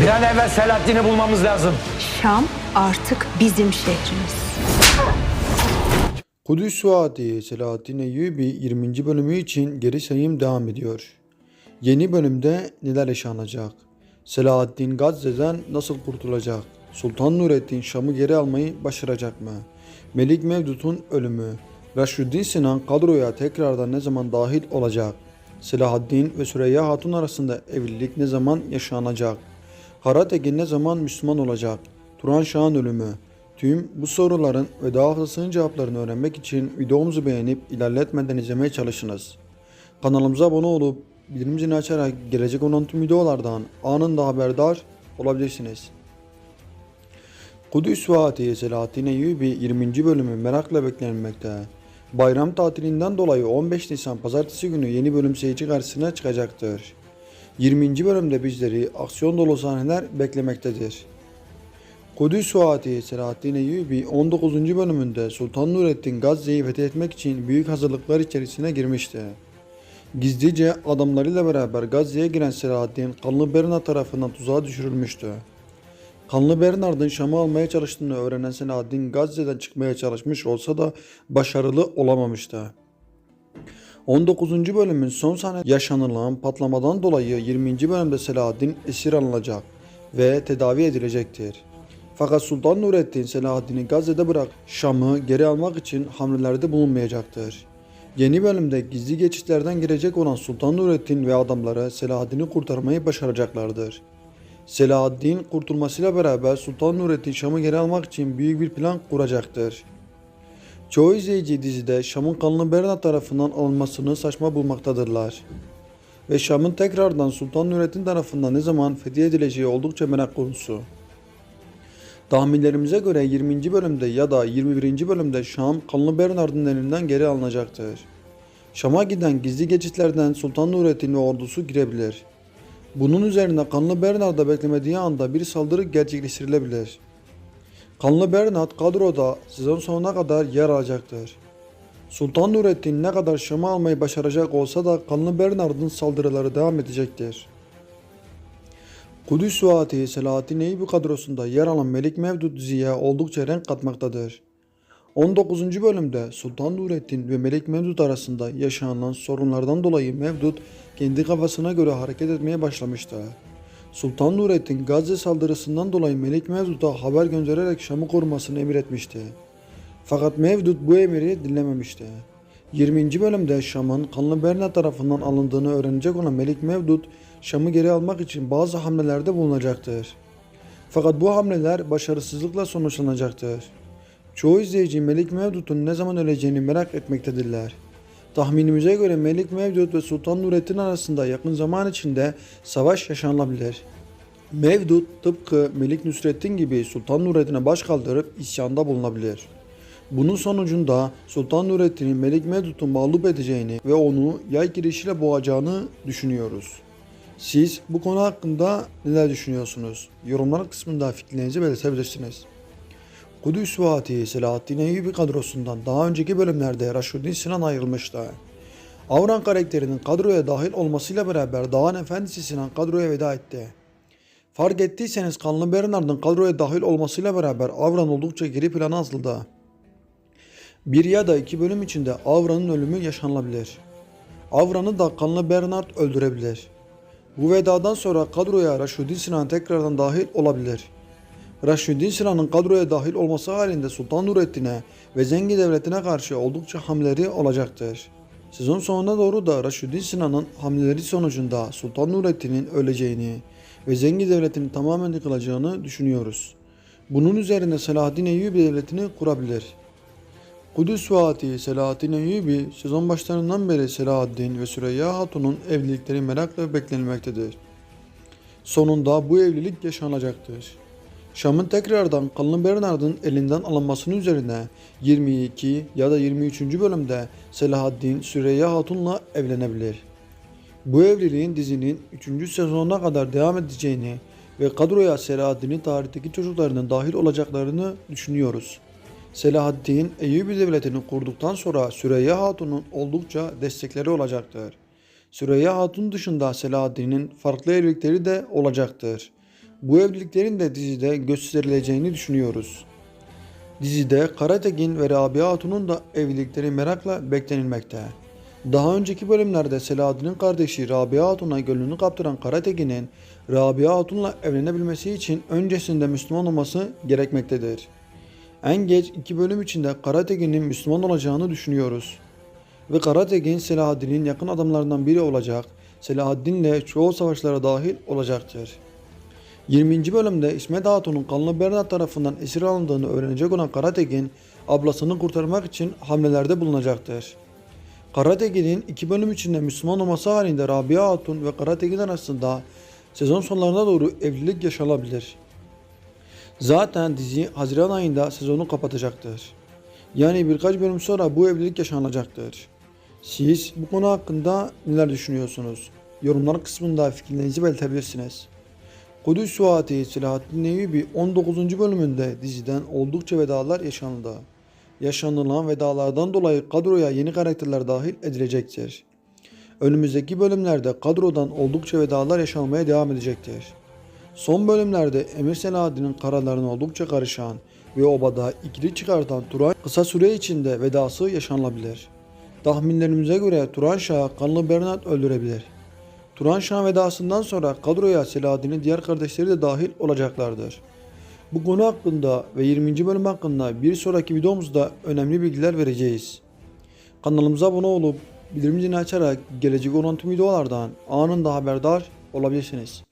Bir an evvel Selahattin'i bulmamız lazım. Şam artık bizim şehrimiz. Kudüs Vaadi Selahattin Eyyubi 20. bölümü için geri sayım devam ediyor. Yeni bölümde neler yaşanacak? Selahaddin Gazze'den nasıl kurtulacak? Sultan Nurettin Şam'ı geri almayı başaracak mı? Melik Mevdut'un ölümü. Raşüddin Sinan kadroya tekrardan ne zaman dahil olacak? Selahaddin ve Süreyya Hatun arasında evlilik ne zaman yaşanacak? Karatekin ne zaman Müslüman olacak? Turan Şah'ın ölümü. Tüm bu soruların ve daha fazlasının cevaplarını öğrenmek için videomuzu beğenip ilerletmeden izlemeye çalışınız. Kanalımıza abone olup bildirim zilini açarak gelecek olan tüm videolardan anında haberdar olabilirsiniz. Kudüs Fatih Selahattin Eyyubi 20. bölümü merakla beklenmekte. Bayram tatilinden dolayı 15 Nisan pazartesi günü yeni bölüm seyirci karşısına çıkacaktır. 20. bölümde bizleri aksiyon dolu sahneler beklemektedir. Kudüs Fatih Selahattin Eyyubi 19. bölümünde Sultan Nurettin Gazze'yi fethetmek için büyük hazırlıklar içerisine girmişti. Gizlice adamlarıyla beraber Gazze'ye giren Selahaddin Kanlı Berna tarafından tuzağa düşürülmüştü. Kanlı Bernard'ın Şam'ı almaya çalıştığını öğrenen Selahaddin Gazze'den çıkmaya çalışmış olsa da başarılı olamamıştı. 19. bölümün son sahne yaşanılan patlamadan dolayı 20. bölümde Selahaddin esir alınacak ve tedavi edilecektir. Fakat Sultan Nurettin Selahaddin'i Gazze'de bırak Şam'ı geri almak için hamlelerde bulunmayacaktır. Yeni bölümde gizli geçitlerden girecek olan Sultan Nurettin ve adamları Selahaddin'i kurtarmayı başaracaklardır. Selahaddin kurtulmasıyla beraber Sultan Nurettin Şam'ı geri almak için büyük bir plan kuracaktır. Çoğu izleyici dizide Şam'ın kanlı Berna tarafından alınmasını saçma bulmaktadırlar. Ve Şam'ın tekrardan Sultan Nurettin tarafından ne zaman fethedileceği oldukça merak konusu. Tahminlerimize göre 20. bölümde ya da 21. bölümde Şam Kanlı Bernard'ın elinden geri alınacaktır. Şam'a giden gizli geçitlerden Sultan Nurettin ve ordusu girebilir. Bunun üzerine Kanlı Bernard'da beklemediği anda bir saldırı gerçekleştirilebilir. Kanlı Bernard kadroda sezon sonuna kadar yer alacaktır. Sultan Nurettin ne kadar Şam'ı almayı başaracak olsa da Kanlı Bernard'ın saldırıları devam edecektir. Kudüs Fatih Selahattin Eyyubi kadrosunda yer alan Melik Mevdut diziye oldukça renk katmaktadır. 19. bölümde Sultan Nurettin ve Melik Mevdut arasında yaşanan sorunlardan dolayı Mevdut kendi kafasına göre hareket etmeye başlamıştı. Sultan Nurettin Gazze saldırısından dolayı Melik Mevdut'a haber göndererek Şam'ı korumasını emir etmişti. Fakat Mevdut bu emiri dinlememişti. 20. bölümde Şam'ın Kanlı Berna tarafından alındığını öğrenecek olan Melik Mevdut, Şam'ı geri almak için bazı hamlelerde bulunacaktır. Fakat bu hamleler başarısızlıkla sonuçlanacaktır. Çoğu izleyici Melik Mevdut'un ne zaman öleceğini merak etmektedirler. Tahminimize göre Melik Mevdut ve Sultan Nurettin arasında yakın zaman içinde savaş yaşanabilir. Mevdut tıpkı Melik Nusrettin gibi Sultan Nurettin'e baş kaldırıp isyanda bulunabilir. Bunun sonucunda Sultan Nurettin'in Melik Mevdut'u mağlup edeceğini ve onu yay girişiyle boğacağını düşünüyoruz. Siz bu konu hakkında neler düşünüyorsunuz? Yorumlar kısmında fikirlerinizi belirtebilirsiniz. Kudüs Fatih Selahattin Eyyubi kadrosundan daha önceki bölümlerde Raşuddin Sinan ayrılmıştı. Avran karakterinin kadroya dahil olmasıyla beraber Dağın Efendisi Sinan kadroya veda etti. Fark ettiyseniz Kanlı Bernard'ın kadroya dahil olmasıyla beraber Avran oldukça geri plana atıldı. Bir ya da iki bölüm içinde Avran'ın ölümü yaşanılabilir. Avran'ı da Kanlı Bernard öldürebilir. Bu vedadan sonra kadroya Raşuddin Sinan tekrardan dahil olabilir. Raşuddin Sinan'ın kadroya dahil olması halinde Sultan Nurettin'e ve Zengi Devleti'ne karşı oldukça hamleleri olacaktır. Sezon sonuna doğru da Raşuddin Sinan'ın hamleleri sonucunda Sultan Nurettin'in öleceğini ve Zengi Devleti'nin tamamen yıkılacağını düşünüyoruz. Bunun üzerine Selahaddin Eyyubi Devleti'ni kurabilir. Kudüs Fatih Selahaddin Eyyubi sezon başlarından beri Selahaddin ve Süreyya Hatun'un evlilikleri merakla beklenmektedir. Sonunda bu evlilik yaşanacaktır. Şam'ın tekrardan Kanlı Bernard'ın elinden alınmasının üzerine 22 ya da 23. bölümde Selahaddin Süreyya Hatun'la evlenebilir. Bu evliliğin dizinin 3. sezonuna kadar devam edeceğini ve kadroya Selahaddin'in tarihteki çocuklarının dahil olacaklarını düşünüyoruz. Selahaddin Eyyubi Devleti'ni kurduktan sonra Süreyya Hatun'un oldukça destekleri olacaktır. Süreyya Hatun dışında Selahaddin'in farklı evlilikleri de olacaktır. Bu evliliklerin de dizide gösterileceğini düşünüyoruz. Dizide Karatekin ve Rabia Hatun'un da evlilikleri merakla beklenilmekte. Daha önceki bölümlerde Selahaddin'in kardeşi Rabia Hatun'a gönlünü kaptıran Karatekin'in Rabia Hatun'la evlenebilmesi için öncesinde Müslüman olması gerekmektedir. En geç iki bölüm içinde Karatekin'in Müslüman olacağını düşünüyoruz. Ve Karatekin Selahaddin'in yakın adamlarından biri olacak, Selahaddin'le çoğu savaşlara dahil olacaktır. 20. bölümde İsmet Hatun'un kanlı Bernat tarafından esir alındığını öğrenecek olan Karatekin, ablasını kurtarmak için hamlelerde bulunacaktır. Karatekin'in iki bölüm içinde Müslüman olması halinde Rabia Hatun ve Karatekin arasında sezon sonlarına doğru evlilik yaşanabilir. Zaten dizi Haziran ayında sezonu kapatacaktır. Yani birkaç bölüm sonra bu evlilik yaşanacaktır. Siz bu konu hakkında neler düşünüyorsunuz? Yorumlar kısmında fikirlerinizi belirtebilirsiniz. Kudüs Suati Selahaddin Eyyubi 19. bölümünde diziden oldukça vedalar yaşandı. Yaşanılan vedalardan dolayı kadroya yeni karakterler dahil edilecektir. Önümüzdeki bölümlerde kadrodan oldukça vedalar yaşanmaya devam edecektir. Son bölümlerde Emir Selahaddin'in karalarına oldukça karışan ve obada ikili çıkartan Turan kısa süre içinde vedası yaşanılabilir. Tahminlerimize göre Turan Şah'ı kanlı Bernard öldürebilir. Turan Şah vedasından sonra kadroya Selahaddin'in diğer kardeşleri de dahil olacaklardır. Bu konu hakkında ve 20. bölüm hakkında bir sonraki videomuzda önemli bilgiler vereceğiz. Kanalımıza abone olup bildirim zilini açarak gelecek olan tüm videolardan anında haberdar olabilirsiniz.